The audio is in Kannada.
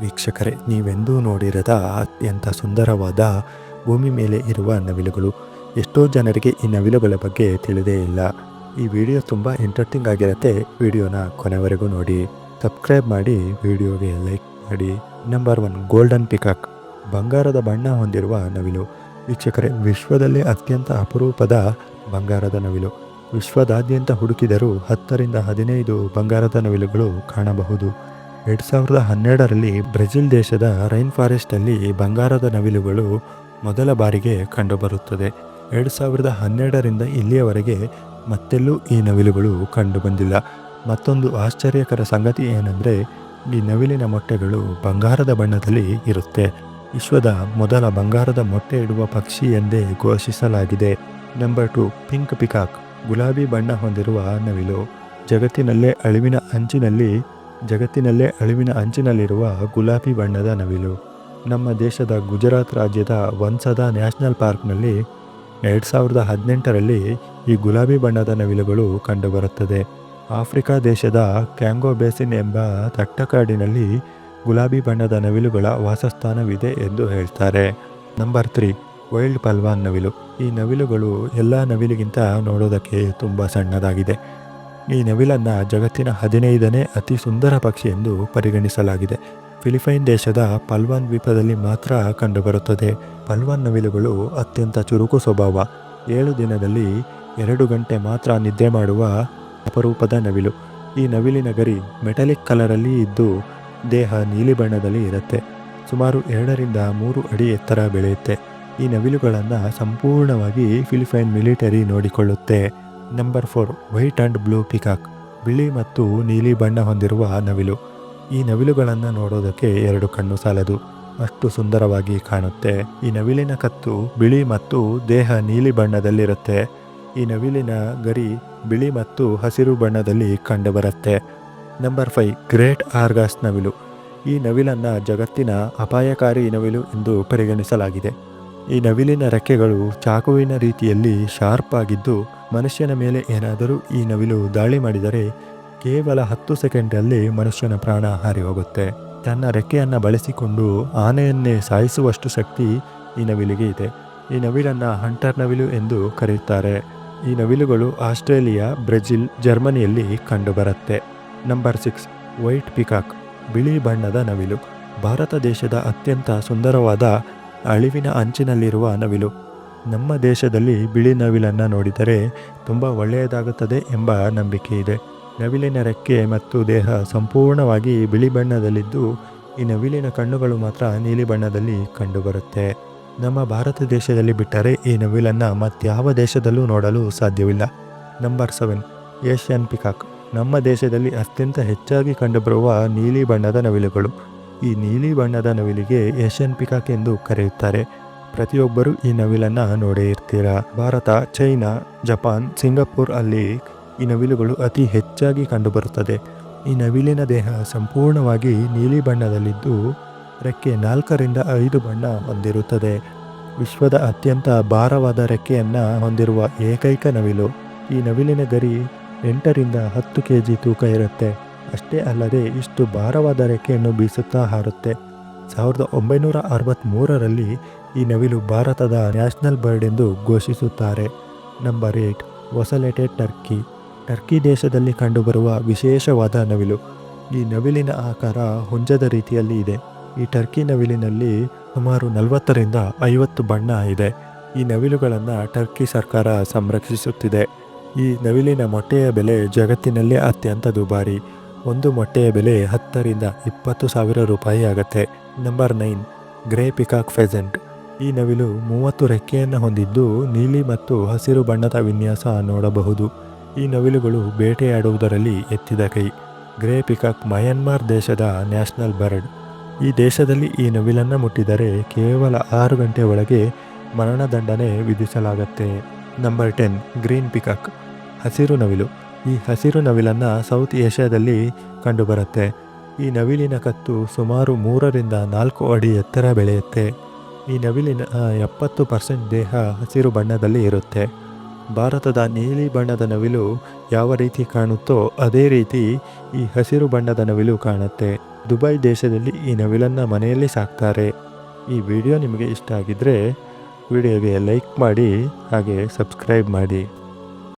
ವೀಕ್ಷಕರೇ, ನೀವೆಂದೂ ನೋಡಿರದ ಅತ್ಯಂತ ಸುಂದರವಾದ ಭೂಮಿ ಮೇಲೆ ಇರುವ ನವಿಲುಗಳು. ಎಷ್ಟೋ ಜನರಿಗೆ ಈ ನವಿಲುಗಳ ಬಗ್ಗೆ ತಿಳಿದೇ ಇಲ್ಲ. ಈ ವಿಡಿಯೋ ತುಂಬ ಇಂಟ್ರೆಸ್ಟಿಂಗ್ ಆಗಿರುತ್ತೆ. ವಿಡಿಯೋನ ಕೊನೆವರೆಗೂ ನೋಡಿ. ಸಬ್ಸ್ಕ್ರೈಬ್ ಮಾಡಿ, ವಿಡಿಯೋಗೆ ಲೈಕ್ ಮಾಡಿ. Number one golden peacock. ಬಂಗಾರದ ಬಣ್ಣ ಹೊಂದಿರುವ ನವಿಲು. ವೀಕ್ಷಕರೇ, ವಿಶ್ವದಲ್ಲೇ ಅತ್ಯಂತ ಅಪರೂಪದ ಬಂಗಾರದ ನವಿಲು. ವಿಶ್ವದಾದ್ಯಂತ ಹುಡುಕಿದರೂ ಹತ್ತರಿಂದ ಹದಿನೈದು ಬಂಗಾರದ ನವಿಲುಗಳು ಕಾಣಬಹುದು. ಎರಡು ಸಾವಿರದ ಹನ್ನೆರಡರಲ್ಲಿ ಬ್ರೆಜಿಲ್ ದೇಶದ ರೈನ್ ಫಾರೆಸ್ಟಲ್ಲಿ ಬಂಗಾರದ ನವಿಲುಗಳು ಮೊದಲ ಬಾರಿಗೆ ಕಂಡುಬರುತ್ತದೆ. ಎರಡು ಸಾವಿರದ ಹನ್ನೆರಡರಿಂದ ಇಲ್ಲಿಯವರೆಗೆ ಮತ್ತೆಲ್ಲೂ ಈ ನವಿಲುಗಳು ಕಂಡುಬಂದಿಲ್ಲ. ಮತ್ತೊಂದು ಆಶ್ಚರ್ಯಕರ ಸಂಗತಿ ಏನೆಂದರೆ, ಈ ನವಿಲಿನ ಮೊಟ್ಟೆಗಳು ಬಂಗಾರದ ಬಣ್ಣದಲ್ಲಿ ಇರುತ್ತೆ. ವಿಶ್ವದ ಮೊದಲ ಬಂಗಾರದ ಮೊಟ್ಟೆ ಇಡುವ ಪಕ್ಷಿ ಎಂದೇ ಘೋಷಿಸಲಾಗಿದೆ. ನಂಬರ್ ಟು, ಪಿಂಕ್ ಪಿಕಾಕ್, ಗುಲಾಬಿ ಬಣ್ಣ ಹೊಂದಿರುವ ನವಿಲು ಜಗತ್ತಿನಲ್ಲೇ ಅಳಿವಿನ ಅಂಚಿನಲ್ಲಿ ಜಗತ್ತಿನಲ್ಲೇ ಅಳಿವಿನ ಅಂಚಿನಲ್ಲಿರುವ ಗುಲಾಬಿ ಬಣ್ಣದ ನವಿಲು. ನಮ್ಮ ದೇಶದ ಗುಜರಾತ್ ರಾಜ್ಯದ ವನ್ಸದ ನ್ಯಾಷನಲ್ ಪಾರ್ಕ್ನಲ್ಲಿ ಎರಡು ಸಾವಿರದ ಹದಿನೆಂಟರಲ್ಲಿ ಈ ಗುಲಾಬಿ ಬಣ್ಣದ ನವಿಲುಗಳು ಕಂಡುಬರುತ್ತದೆ. ಆಫ್ರಿಕಾ ದೇಶದ ಕ್ಯಾಂಗೋ ಬೇಸಿನ್ ಎಂಬ ತಟ್ಟಕಾಡಿನಲ್ಲಿ ಗುಲಾಬಿ ಬಣ್ಣದ ನವಿಲುಗಳ ವಾಸಸ್ಥಾನವಿದೆ ಎಂದು ಹೇಳ್ತಾರೆ. ನಂಬರ್ ತ್ರೀ, ವೈಲ್ಡ್ ಪಲ್ವಾನ್ ನವಿಲು. ಈ ನವಿಲುಗಳು ಎಲ್ಲ ನವಿಲಿಗಿಂತ ನೋಡೋದಕ್ಕೆ ತುಂಬ ಸಣ್ಣದಾಗಿದೆ. ಈ ನವಿಲನ್ನು ಜಗತ್ತಿನ ಹದಿನೈದನೇ ಅತಿ ಸುಂದರ ಪಕ್ಷಿ ಎಂದು ಪರಿಗಣಿಸಲಾಗಿದೆ. ಫಿಲಿಪೈನ್ ದೇಶದ ಪಲ್ವಾನ್ ದ್ವೀಪದಲ್ಲಿ ಮಾತ್ರ ಕಂಡುಬರುತ್ತದೆ. ಪಲ್ವಾನ್ ನವಿಲುಗಳು ಅತ್ಯಂತ ಚುರುಕು ಸ್ವಭಾವ. ಏಳು ದಿನದಲ್ಲಿ ಎರಡು ಗಂಟೆ ಮಾತ್ರ ನಿದ್ದೆ ಮಾಡುವ ಅಪರೂಪದ ನವಿಲು. ಈ ನವಿಲಿನ ಗರಿ ಮೆಟಲಿಕ್ ಕಲರಲ್ಲಿ ಇದ್ದು ದೇಹ ನೀಲಿ ಬಣ್ಣದಲ್ಲಿ ಇರುತ್ತೆ. ಸುಮಾರು ಎರಡರಿಂದ ಮೂರು ಅಡಿ ಎತ್ತರ ಬೆಳೆಯುತ್ತೆ. ಈ ನವಿಲುಗಳನ್ನು ಸಂಪೂರ್ಣವಾಗಿ Philippine military ನೋಡಿಕೊಳ್ಳುತ್ತೆ. Number four white and blue peacock ಬಿಳಿ ಮತ್ತು ನೀಲಿ ಬಣ್ಣ ಹೊಂದಿರುವ ನವಿಲು. ಈ ನವಿಲುಗಳನ್ನು ನೋಡೋದಕ್ಕೆ ಎರಡು ಕಣ್ಣು ಸಾಲದು. ಅಷ್ಟು ಸುಂದರವಾಗಿ ಕಾಣುತ್ತೆ. ಈ ನವಿಲಿನ ಕತ್ತು ಬಿಳಿ ಮತ್ತು ದೇಹ ನೀಲಿ ಬಣ್ಣದಲ್ಲಿರುತ್ತೆ. ಈ ನವಿಲಿನ ಗರಿ ಬಿಳಿ ಮತ್ತು ಹಸಿರು ಬಣ್ಣದಲ್ಲಿ ಕಂಡುಬರುತ್ತೆ. ನಂಬರ್ ಫೈವ್ ಗ್ರೇಟ್ ಆರ್ಗಾಸ್ ನವಿಲು. ಈ ನವಿಲನ್ನು ಜಗತ್ತಿನ ಅಪಾಯಕಾರಿ ನವಿಲು ಎಂದು ಪರಿಗಣಿಸಲಾಗಿದೆ. ಈ ನವಿಲಿನ ರೆಕ್ಕೆಗಳು ಚಾಕುವಿನ ರೀತಿಯಲ್ಲಿ ಶಾರ್ಪ್ ಆಗಿದ್ದು ಮನುಷ್ಯನ ಮೇಲೆ ಏನಾದರೂ ಈ ನವಿಲು ದಾಳಿ ಮಾಡಿದರೆ ಕೇವಲ ಹತ್ತು ಸೆಕೆಂಡಲ್ಲಿ ಮನುಷ್ಯನ ಪ್ರಾಣ ಹಾರಿ ಹೋಗುತ್ತೆ. ತನ್ನ ರೆಕ್ಕೆಯನ್ನು ಬಳಸಿಕೊಂಡು ಆನೆಯನ್ನೇ ಸಾಯಿಸುವಷ್ಟು ಶಕ್ತಿ ಈ ನವಿಲಿಗೆ ಇದೆ. ಈ ನವಿಲನ್ನು ಹಂಟರ್ ನವಿಲು ಎಂದು ಕರೆಯುತ್ತಾರೆ ಈ ನವಿಲುಗಳು ಆಸ್ಟ್ರೇಲಿಯಾ, ಬ್ರೆಜಿಲ್, ಜರ್ಮನಿಯಲ್ಲಿ ಕಂಡುಬರುತ್ತೆ. ನಂಬರ್ ಸಿಕ್ಸ್, ವೈಟ್ ಪಿಕಾಕ್, ಬಿಳಿ ಬಣ್ಣದ ನವಿಲು. ಭಾರತ ದೇಶದ ಅತ್ಯಂತ ಸುಂದರವಾದ ಅಳಿವಿನ ಅಂಚಿನಲ್ಲಿರುವ ನವಿಲು. ನಮ್ಮ ದೇಶದಲ್ಲಿ ಬಿಳಿ ನವಿಲನ್ನು ನೋಡಿದರೆ ತುಂಬ ಒಳ್ಳೆಯದಾಗುತ್ತದೆ ಎಂಬ ನಂಬಿಕೆ ಇದೆ. ನವಿಲಿನ ರೆಕ್ಕೆ ಮತ್ತು ದೇಹ ಸಂಪೂರ್ಣವಾಗಿ ಬಿಳಿ ಬಣ್ಣದಲ್ಲಿದ್ದು, ಈ ನವಿಲಿನ ಕಣ್ಣುಗಳು ಮಾತ್ರ ನೀಲಿ ಬಣ್ಣದಲ್ಲಿ ಕಂಡುಬರುತ್ತೆ. ನಮ್ಮ ಭಾರತ ದೇಶದಲ್ಲಿ ಬಿಟ್ಟರೆ ಈ ನವಿಲನ್ನು ಮತ್ಯಾವ ದೇಶದಲ್ಲೂ ನೋಡಲು ಸಾಧ್ಯವಿಲ್ಲ. Number seven, Asian peacock. ನಮ್ಮ ದೇಶದಲ್ಲಿ ಅತ್ಯಂತ ಹೆಚ್ಚಾಗಿ ಕಂಡುಬರುವ ನೀಲಿ ಬಣ್ಣದ ನವಿಲುಗಳು. ಈ ನೀಲಿ ಬಣ್ಣದ ನವಿಲಿಗೆ ಏಷ್ಯನ್ ಪಿಕಾಕ್ ಎಂದು ಕರೆಯುತ್ತಾರೆ. ಪ್ರತಿಯೊಬ್ಬರೂ ಈ ನವಿಲನ್ನು ನೋಡೇ ಇರ್ತೀರಾ ಭಾರತ, ಚೈನಾ, ಜಪಾನ್, ಸಿಂಗಪುರ್ ಅಲ್ಲಿ ಈ ನವಿಲುಗಳು ಅತಿ ಹೆಚ್ಚಾಗಿ ಕಂಡುಬರುತ್ತದೆ. ಈ ನವಿಲಿನ ದೇಹ ಸಂಪೂರ್ಣವಾಗಿ ನೀಲಿ ಬಣ್ಣದಲ್ಲಿದ್ದು, ರೆಕ್ಕೆ ನಾಲ್ಕರಿಂದ ಐದು ಬಣ್ಣ ಹೊಂದಿರುತ್ತದೆ. ವಿಶ್ವದ ಅತ್ಯಂತ ಭಾರವಾದ ರೆಕ್ಕೆಯನ್ನು ಹೊಂದಿರುವ ಏಕೈಕ ನವಿಲು. ಈ ನವಿಲಿನ ಗರಿ ಎಂಟರಿಂದ ಹತ್ತು ಕೆ ಜಿ ತೂಕ ಇರುತ್ತೆ. ಅಷ್ಟೇ ಅಲ್ಲದೆ ಇಷ್ಟು ಭಾರವಾದ ರೆಕ್ಕೆಯನ್ನು ಬೀಸುತ್ತಾ ಹಾರುತ್ತೆ. ಸಾವಿರದ ಒಂಬೈನೂರ ಅರವತ್ತ್ಮೂರರಲ್ಲಿ ಈ ನವಿಲು ಭಾರತದ ನ್ಯಾಷನಲ್ ಬರ್ಡ್ ಎಂದು ಘೋಷಿಸುತ್ತಾರೆ. Number eight, ocellated turkey. Turkey ದೇಶದಲ್ಲಿ ಕಂಡುಬರುವ ವಿಶೇಷವಾದ ನವಿಲು. ಈ ನವಿಲಿನ ಆಕಾರ ಹುಂಜದ ರೀತಿಯಲ್ಲಿ ಇದೆ. ಈ ಟರ್ಕಿ ನವಿಲಿನಲ್ಲಿ ಸುಮಾರು ನಲವತ್ತರಿಂದ ಐವತ್ತು ಬಣ್ಣ ಇದೆ. ಈ ನವಿಲುಗಳನ್ನು ಟರ್ಕಿ ಸರ್ಕಾರ ಸಂರಕ್ಷಿಸುತ್ತಿದೆ. ಈ ನವಿಲಿನ ಮೊಟ್ಟೆಯ ಬೆಲೆ ಜಗತ್ತಿನಲ್ಲೇ ಅತ್ಯಂತ ದುಬಾರಿ. ಒಂದು ಮೊಟ್ಟೆಯ ಬೆಲೆ ಹತ್ತರಿಂದ ಇಪ್ಪತ್ತು ಸಾವಿರ ರೂಪಾಯಿ ಆಗುತ್ತೆ. Number nine, grey peacock pheasant. ಈ ನವಿಲು ಮೂವತ್ತು ರೆಕ್ಕೆಯನ್ನು ಹೊಂದಿದ್ದು ನೀಲಿ ಮತ್ತು ಹಸಿರು ಬಣ್ಣದ ವಿನ್ಯಾಸ ನೋಡಬಹುದು. ಈ ನವಿಲುಗಳು ಬೇಟೆಯಾಡುವುದರಲ್ಲಿ ಎತ್ತಿದ ಕೈ. ಗ್ರೇ ಪಿಕಾಕ್ ಮಯನ್ಮಾರ್ ದೇಶದ ನ್ಯಾಷನಲ್ ಬರ್ಡ್. ಈ ದೇಶದಲ್ಲಿ ಈ ನವಿಲನ್ನು ಮುಟ್ಟಿದರೆ ಕೇವಲ ಆರು ಗಂಟೆ ಒಳಗೆ ಮರಣದಂಡನೆ ವಿಧಿಸಲಾಗತ್ತೆ. Number ten, green peacock. ಹಸಿರು ನವಿಲು. ಈ ಹಸಿರು ನವಿಲನ್ನು ಸೌತ್ ಏಷ್ಯಾದಲ್ಲಿ ಕಂಡುಬರುತ್ತೆ. ಈ ನವಿಲಿನ ಕತ್ತು ಸುಮಾರು ಮೂರರಿಂದ ನಾಲ್ಕು ಅಡಿ ಎತ್ತರ ಬೆಳೆಯುತ್ತೆ. ಈ ನವಿಲಿನ ಎಪ್ಪತ್ತು ಪರ್ಸೆಂಟ್ ದೇಹ ಹಸಿರು ಬಣ್ಣದಲ್ಲಿ ಇರುತ್ತೆ. ಭಾರತದ ನೀಲಿ ಬಣ್ಣದ ನವಿಲು ಯಾವ ರೀತಿ ಕಾಣುತ್ತೋ ಅದೇ ರೀತಿ ಈ ಹಸಿರು ಬಣ್ಣದ ನವಿಲು ಕಾಣುತ್ತೆ. ದುಬೈ ದೇಶದಲ್ಲಿ ಈ ನವಿಲನ್ನು ಮನೆಯಲ್ಲಿ ಸಾಕ್ತಾರೆ. ಈ ವಿಡಿಯೋ ನಿಮಗೆ ಇಷ್ಟ ಆಗಿದ್ದರೆ ವಿಡಿಯೋಗೆ ಲೈಕ್ ಮಾಡಿ, ಹಾಗೆ ಸಬ್ಸ್ಕ್ರೈಬ್ ಮಾಡಿ.